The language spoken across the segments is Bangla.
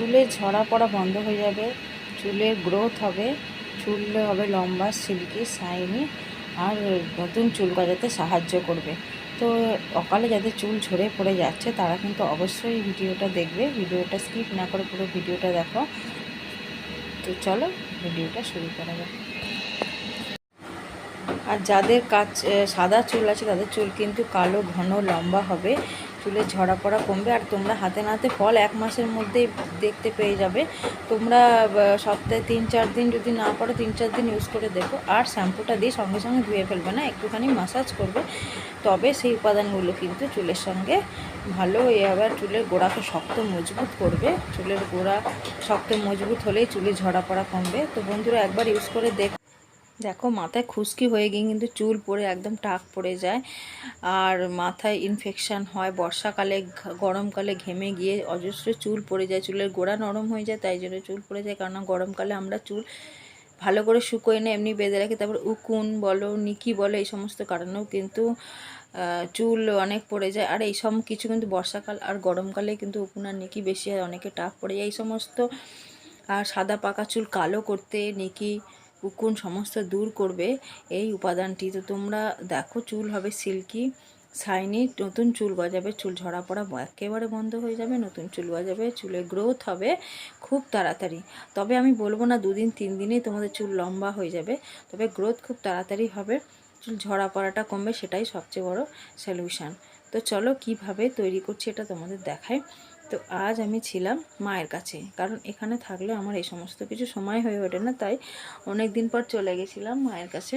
চুলে ঝরা পড়া বন্ধ হয়ে যাবে, চুলের গ্রোথ হবে, চুল হবে লম্বা সিল্কি শাইনি আর নতুন চুল গজাতে সাহায্য করবে। তো অকালে যাদের চুল ঝরে পড়ে যাচ্ছে, তারা কিন্তু অবশ্যই ভিডিওটা দেখবে। ভিডিওটা স্কিপ না করে পুরো ভিডিওটা দেখো। তো চলো ভিডিওটা শুরু করা যাক। আর যাদের কাজ সাদা চুল আছে, তাদের চুল কিন্তু কালো, ঘন, লম্বা হবে। চুলের ঝরা পড়া কমবে আর তোমরা হাতে নাতে ফল এক মাসের মধ্যেই দেখতে পেয়ে যাবে। তোমরা সপ্তাহে তিন, চার দিন যদি না পারো, তিন, চার দিন ইউজ করে দেখো। আর শ্যাম্পুটা দিয়ে সঙ্গে সঙ্গে ধুয়ে ফেলবে না, একটুখানি মাসাজ করবে। তবে সেই উপাদানগুলো কিন্তু চুলের সঙ্গে ভালো এ আবার চুলের গোড়াকে শক্ত মজবুত করবে। চুলের গোড়া শক্ত মজবুত হলেই চুলে ঝরা পড়া কমবে। তো বন্ধুরা একবার ইউজ করে দেখ। দেখো মাথায় খুশকি হয়ে গিয়ে কিন্তু চুল পড়ে একদম টাক পড়ে যায়। আর মাথায় ইনফেকশান হয়, বর্ষাকালে গরমকালে ঘেমে গিয়ে অজস্র চুল পড়ে যায়। চুলের গোড়া নরম হয়ে যায়, তাই জন্য চুল পড়ে যায়। কারণ গরমকালে আমরা চুল ভালো করে শুকোয় না, এমনি বেঁধে রাখি। তারপর উকুন বলো, নিকি বলো, এই সমস্ত কারণেও কিন্তু চুল অনেক পড়ে যায়। আর এই সব কিছু কিন্তু বর্ষাকাল আর গরমকালে কিন্তু উকুন আর নিকি বেশি হয়, অনেকে টাক পড়ে যায়। এই সমস্ত আর সাদা পাকা চুল কালো করতে নিকি উকুন সমস্ত দূর করবে এই উপাদানটি। তো তোমরা দেখো, চুল হবে সিল্কি শাইনি নতুন চুল গজাবে, চুল ঝরা পড়া একেবারে বন্ধ হয়ে যাবে, নতুন চুল গজাবে, চুলের গ্রোথ হবে খুব তাড়াতাড়ি। তবে আমি বলব না, দুদিন, তিন দিনেই তোমাদের চুল লম্বা হয়ে যাবে, তবে গ্রোথ খুব তাড়াতাড়ি হবে। চুল ঝরা পড়াটা কমবে, সেটাই সবচেয়ে বড় সলিউশন তো চলো, কীভাবে তৈরি করছি এটা তোমাদের দেখাই। তো আজ আমি ছিলাম মায়ের কাছে। কারণ এখানে থাকলে আমার এই সমস্ত কিছু সময় হয়ে ওঠে না, তাই অনেক দিন পর চলে গেছিলাম মায়ের কাছে।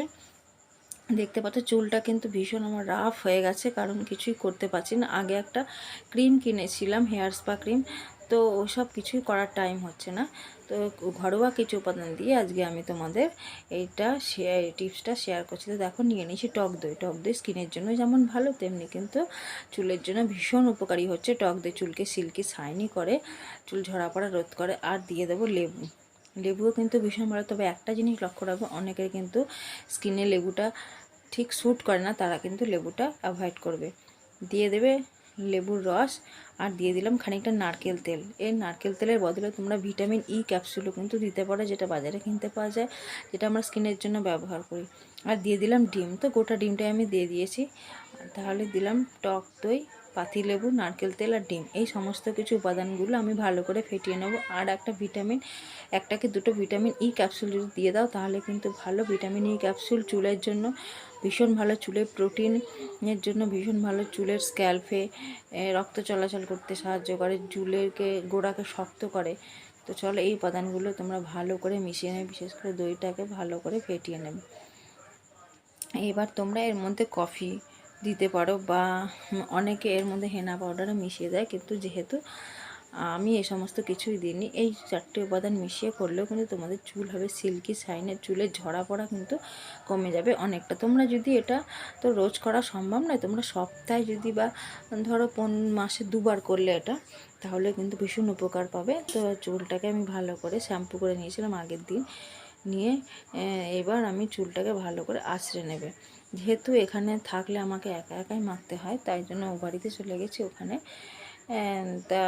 দেখতে পাচ্ছ, চুলটা কিন্তু ভীষণ আমার রাফ হয়ে গেছে, কারণ কিছুই করতে পারছি না। আগে একটা ক্রিম কিনেছিলাম হেয়ার স্পা ক্রিম তো ওসব কিছুই করার টাইম হচ্ছে না। তো ঘরোয়া কিছু উপাদান দিয়ে আজকে আমি তোমাদের এইটা শেয়ার টিপসটা শেয়ার করছি। তো দেখো, নিয়ে নিয়েছি টক দই। টক দই স্কিনের জন্য যেমন ভালো, তেমনি কিন্তু চুলের জন্য ভীষণ উপকারী হচ্ছে। টক দই চুলকে সিল্কি শাইনি করে, চুল ঝরা পড়া রোধ করে। আর দিয়ে দেবো লেবু। লেবুও কিন্তু ভীষণ ভালো। তবে একটা জিনিস লক্ষ্য রাখব অনেকের কিন্তু স্কিনে লেবুটা ঠিক স্যুট করে না, তারা কিন্তু লেবুটা অ্যাভয়েড করবে। দিয়ে দেবে লেবুর রস আর দিয়ে দিলাম খানিকটা নারকেল তেল। এই নারকেল তেলের বদলে তোমরা ভিটামিন ই ক্যাপসুলও কিন্তু দিতে পারো, যেটা বাজারে কিনতে পাওয়া যায়, যেটা আমরা স্কিনের জন্য ব্যবহার করি। আর দিয়ে দিলাম ডিম। তো গোটা ডিমটাই আমি দিয়ে দিয়েছি। তাহলে দিলাম টক দই পাতিলেবু নারকেল তেল আর ডিম। এই সমস্ত কিছু উপাদানগুলো আমি ভালো করে ফেটিয়ে নেব। আর একটা ভিটামিন, একটাকে দুটো ভিটামিন ই ক্যাপসুল যদি দিয়ে দাও, তাহলে কিন্তু ভালো। ভিটামিন ই ক্যাপসুল চুলের জন্য ভীষণ ভালো। চুলের প্রোটিনের জন্য ভীষণ ভালো। চুলের স্ক্যাল্পে রক্ত চলাচল করতে সাহায্য করে চুলেরকে গোড়াকে শক্ত করে। তো চলো এই উপাদানগুলো তোমরা ভালো করে মিশিয়ে নেবে। বিশেষ করে দইটাকে ভালো করে ফেটিয়ে নেবে। এবার তোমরা এর মধ্যে কফি দিতে পারো বা অনেকে এর মধ্যে হেনা পাউডারও মিশিয়ে দেয়। কিন্তু যেহেতু আমি এই সমস্ত কিছুই দিইনি, এই চারটে উপাদান মিশিয়ে করলেও কিন্তু তোমাদের চুল হবে সিল্কি শাইনের চুলের ঝরা পড়া কিন্তু কমে যাবে অনেকটা। তোমরা যদি এটা তো রোজ করা সম্ভব নয়, তোমরা সপ্তাহে যদি বা ধরো পন, মাসে দুবার করলে এটা, তাহলে কিন্তু ভীষণ উপকার পাবে। তো চুলটাকে আমি ভালো করে শ্যাম্পু করে নিয়েছিলাম আগের দিন, নিয়ে এবার আমি চুলটাকে ভালো করে আঁচড়ে নেবে। যেহেতু এখানে থাকলে আমাকে একা একাই মাখতে হয়, তাই জন্য ও বাড়িতে চলে গেছি ওখানে। তা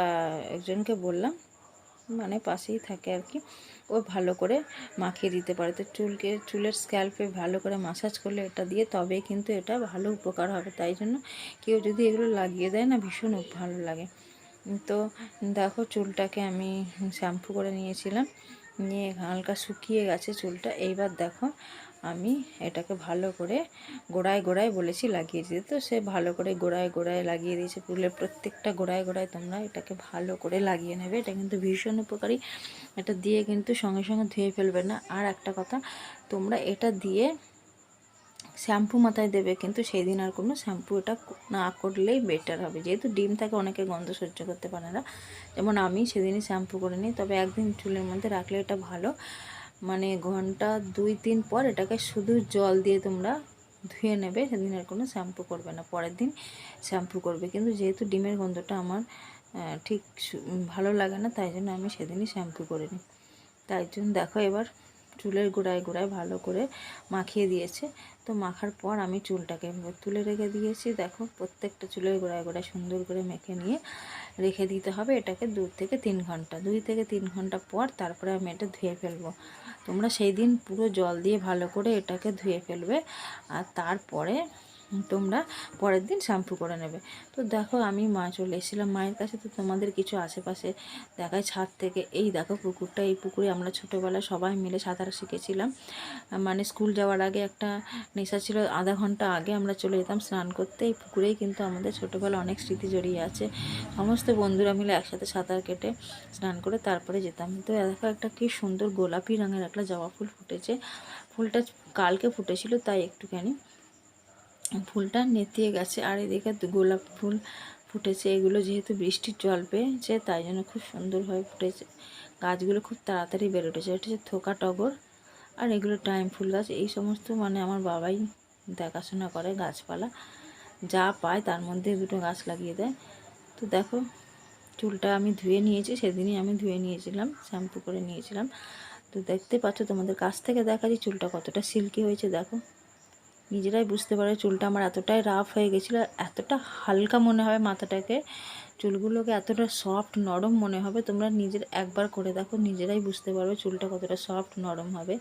একজনকে বললাম মানে পাশেই থাকে আর কি। ও ভালো করে মাখিয়ে দিতে পারে। তো চুলকে, চুলের স্ক্যাল্পে ভালো করে মাসাজ করলে এটা দিয়ে তবে কিন্তু এটা ভালো উপকার হবে। তাই জন্য কেউ যদি এগুলো লাগিয়ে দেয় না, ভীষণ ভালো লাগে। তো দেখো চুলটাকে আমি শ্যাম্পু করে নিয়েছিলাম। নিয়ে হালকা শুকিয়ে গেছে চুলটা। এইবার দেখো আমি এটাকে ভালো করে গোড়ায় গোড়ায় বলেছি লাগিয়ে দিতে। তো সে ভালো করে গোড়ায় গোড়ায় লাগিয়ে দিয়েছে চুলের প্রত্যেকটা গোড়ায় গোড়ায় তোমরা এটাকে ভালো করে লাগিয়ে নেবে। এটা কিন্তু ভীষণ উপকারী। এটা দিয়ে কিন্তু সঙ্গে সঙ্গে ধুয়ে ফেলবে না। আর একটা কথা, তোমরা এটা দিয়ে শ্যাম্পু মাথায় দেবে, কিন্তু সেই দিন আর কোনো শ্যাম্পু এটা না করলেই বেটার হবে। যেহেতু ডিম থাকে অনেকে গন্ধ সহ্য করতে পারে না। যেমন আমি সেদিনই শ্যাম্পু করে নিই, তবে একদিন চুলের মধ্যে রাখলে এটা ভালো। মানে ঘণ্টা দুই, তিন পর এটাকে শুধু জল দিয়ে তোমরা ধুয়ে নেবে, সেদিন আর কোনো শ্যাম্পু করবে না। পরের দিন শ্যাম্পু করবে। কিন্তু যেহেতু ডিমের গন্ধটা আমার ঠিক ভালো লাগে না, তাই জন্য আমি সেদিনই শ্যাম্পু করে নিই। তাই জন্য দেখো এবার চুলের গোড়ায় গোড়ায় ভালো করে মাখিয়ে দিয়েছে। তো মাখার পর আমি চুলটাকে তুলে রেখে দিয়েছি। দেখো প্রত্যেকটা চুলের গোড়ায় গোড়ায় সুন্দর করে মেখে নিয়ে রেখে দিতে হবে এটাকে দু থেকে তিন ঘণ্টা, দুই থেকে তিন ঘণ্টা পর তারপরে আমি এটা ধুয়ে ফেলব। তোমরা সেই দিন পুরো জল দিয়ে ভালো করে এটাকে ধুয়ে ফেলবে, আর তারপরে তোমরা পরের দিন শ্যাম্পু করে নেবে। তো দেখো, আমি মা চলে এসেছিলাম মায়ের কাছে। তো তোমাদের কিছু আশেপাশে দেখায় ছাদ থেকে। এই দেখো, পুকুরটা, এই পুকুরে আমরা ছোটোবেলায় সবাই মিলে সাঁতার শিখেছিলাম। মানে স্কুল যাওয়ার আগে একটা নেশা ছিল। আধা ঘণ্টা আগে আমরা চলে যেতাম স্নান করতে। এই পুকুরেই কিন্তু আমাদের ছোটোবেলা অনেক স্মৃতি জড়িয়ে আছে। সমস্ত বন্ধুরা মিলে একসাথে সাঁতার কেটে স্নান করে তারপরে যেতাম। তো দেখো একটা কি সুন্দর গোলাপি রঙের একটা জবা ফুল ফুটেছে। ফুলটা কালকে ফুটেছিল, তাই একটুখানি ফুলটা নেতিয়ে গেছে। আর এদিকে গোলাপ ফুল ফুটেছে। এগুলো যেহেতু বৃষ্টির জল পেয়েছে, তাই জন্য খুব সুন্দরভাবে ফুটেছে। গাছগুলো খুব তাড়াতাড়ি বেড়ে উঠেছে। এটা হচ্ছে থোকা টগর আর এগুলো টাইম ফুল গাছ। এই সমস্ত মানে আমার বাবাই দেখাশোনা করে গাছপালা। যা পায় তার মধ্যে দুটো গাছ লাগিয়ে দেয়। তো দেখো, চুলটা আমি ধুয়ে নিয়েছি। সেদিনই আমি ধুয়ে নিয়েছিলাম, শ্যাম্পু করে নিয়েছিলাম। তো দেখতে পাচ্ছ, তোমাদের কাছ থেকে দেখাচ্ছি চুলটা কতটা সিল্কি হয়েছে, দেখো। নিজেরাই বুঝতে পারে চুলটা আমার এতটাই রাফ হয়ে গেছিল এতটা হালকা মনে হয় মাথাটাকে। চুলগুলোকে এতটা সফট নরম মনে হবে, তোমরা নিজের একবার করে দেখো, নিজেরাই বুঝতে পারবে চুলটা কতটা সফট নরম হবে।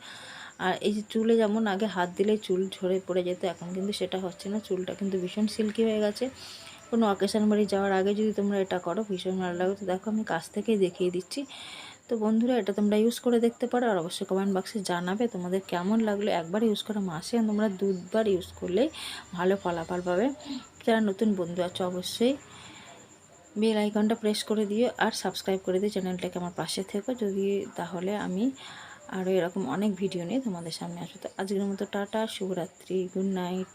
আর এই যে চুলে যেমন আগে হাত দিলে চুল ঝরে পড়ে যেত, এখন কিন্তু সেটা হচ্ছে না, চুলটা কিন্তু ভীষণ সিল্কি হয়ে গেছে। কোনো অকেশন বাড়ি যাওয়ার আগে যদি তোমরা এটা করো, ভীষণ ভালো লাগে তো দেখো আমি কাছ থেকেই দেখিয়ে দিচ্ছি। তো বন্ধুরা, এটা তোমরা ইউজ করে দেখতে পারো আর অবশ্যই কমেন্ট বক্সে জানাবে তোমাদের কেমন লাগল। একবার ইউজ করে মাসে তোমরা দুবার ইউজ করলেই ভালো ফলাফল পাবে। যারা নতুন বন্ধু আছে, অবশ্যই বেল আইকনটা প্রেস করে দিও আর সাবস্ক্রাইব করে দিও চ্যানেলটাকে আমার পাশে থেকো। যদি তাহলে আমি আরও এরকম অনেক ভিডিও নিয়ে তোমাদের সামনে আসব। তো আজকের মতো টাটা, শুভরাত্রি গুড নাইট